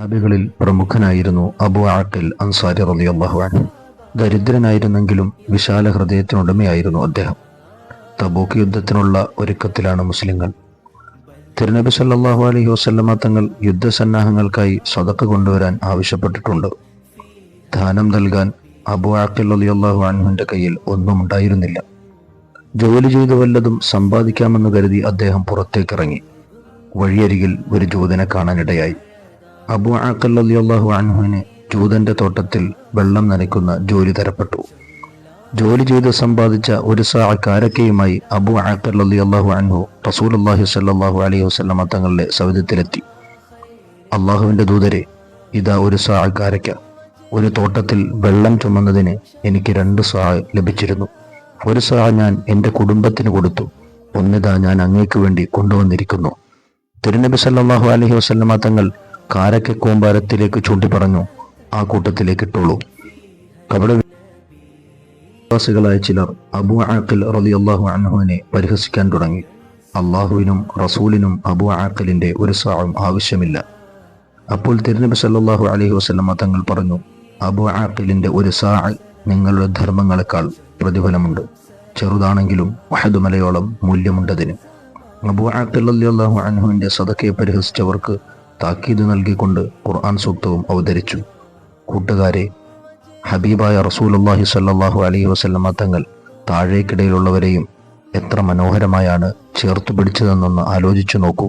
സഹാബികളിൽ പ്രമുഖനായിരുന്നു അബു ആക്കിൽ അൻസാരി റളിയല്ലാഹു അൻഹു. ദരിദ്രനായിരുന്നെങ്കിലും വിശാല ഹൃദയത്തിനുടമയായിരുന്നു അദ്ദേഹം. തബൂക്ക് യുദ്ധത്തിനുള്ള ഒരുക്കത്തിലാണ് മുസ്ലിങ്ങൾ. തിരുനബി സല്ലാഹു അലഹി വസല്ലമ തങ്ങൾ യുദ്ധസന്നാഹങ്ങൾക്കായി സ്വതക്ക കൊണ്ടുവരാൻ ആവശ്യപ്പെട്ടിട്ടുണ്ട്. ദാനം നൽകാൻ അബു ആക്കിൽ റളിയല്ലാഹു അൻഹുവിന്റെ കയ്യിൽ ഒന്നും ഉണ്ടായിരുന്നില്ല. ജോലി ചെയ്തു വല്ലതും സമ്പാദിക്കാമെന്ന് കരുതി അദ്ദേഹം പുറത്തേക്കിറങ്ങി. വഴിയരികിൽ ഒരു ജൂതനെ കാണാനിടയായി. അബു ആക്കൽ അലിയല്ലാഹു അൻഹുവിന് ജൂതന്റെ തോട്ടത്തിൽ വെള്ളം നനയ്ക്കുന്ന ജോലി തരപ്പെട്ടു. ജോലി ചെയ്ത് സമ്പാദിച്ച ഒരു സാ കാരക്കയുമായി അബു ആക്കൽ അനുഹു അൻഹു റസൂലുള്ളാഹി സല്ലാഹു അലൈഹി വസല്ലമ തങ്ങളുടെ സവിധത്തിലെത്തി അള്ളാഹുവിന്റെ ദൂതരെ ഇതാ ഒരു സാ ഒരു തോട്ടത്തിൽ വെള്ളം ചുമന്നതിന് എനിക്ക് രണ്ട് സാ ലഭിച്ചിരുന്നു. ഒരു സാ ഞാൻ എന്റെ കുടുംബത്തിന് കൊടുത്തു. ഒന്നിതാ ഞാൻ അങ്ങേക്ക് വേണ്ടി കൊണ്ടുവന്നിരിക്കുന്നു. തിരുനബി സല്ലാഹു അലഹി വസല്ലമ തങ്ങൾ കാരക്ക കൂമ്പാരത്തിലേക്ക് ചൂണ്ടി പറഞ്ഞു ആ കൂട്ടത്തിലേക്ക് ഇട്ടോളൂ. കപട വിശ്വാസികളായ ചിലർ അബു ആക്കൽ റലി അള്ളാഹു അൻഹുവിനെ പരിഹസിക്കാൻ തുടങ്ങി. അള്ളാഹുവിനും റസൂലിനും അബു ആക്കലിന്റെ ഒരു സാഹും ആവശ്യമില്ല. അപ്പോൾ തിരുനബി സല്ലാഹു അലഹി വസ്ലമ തങ്ങൾ പറഞ്ഞു അബു ആക്കലിന്റെ ഒരു സാ നിങ്ങളുടെ ധർമ്മങ്ങളെക്കാൾ പ്രതിഫലമുണ്ട്. ചെറുതാണെങ്കിലും വഹദുമലയോളം മൂല്യമുണ്ടതിന്. അബു ആക്കൽ അള്ളാഹു അനഹുവിന്റെ സദക്കയെ പരിഹസിച്ചവർക്ക് താക്കീത് നൽകിക്കൊണ്ട് ഖുർആൻ സൂക്തവും അവതരിച്ചു. കൂട്ടുകാരെ ഹബീബായ റസൂലുള്ളാഹി സല്ലാഹു അലഹി വസ്ലമ തങ്ങൾ താഴേക്കിടയിലുള്ളവരെയും എത്ര മനോഹരമായാണ് ചേർത്തു പിടിച്ചതെന്നൊന്ന് ആലോചിച്ചു നോക്കൂ.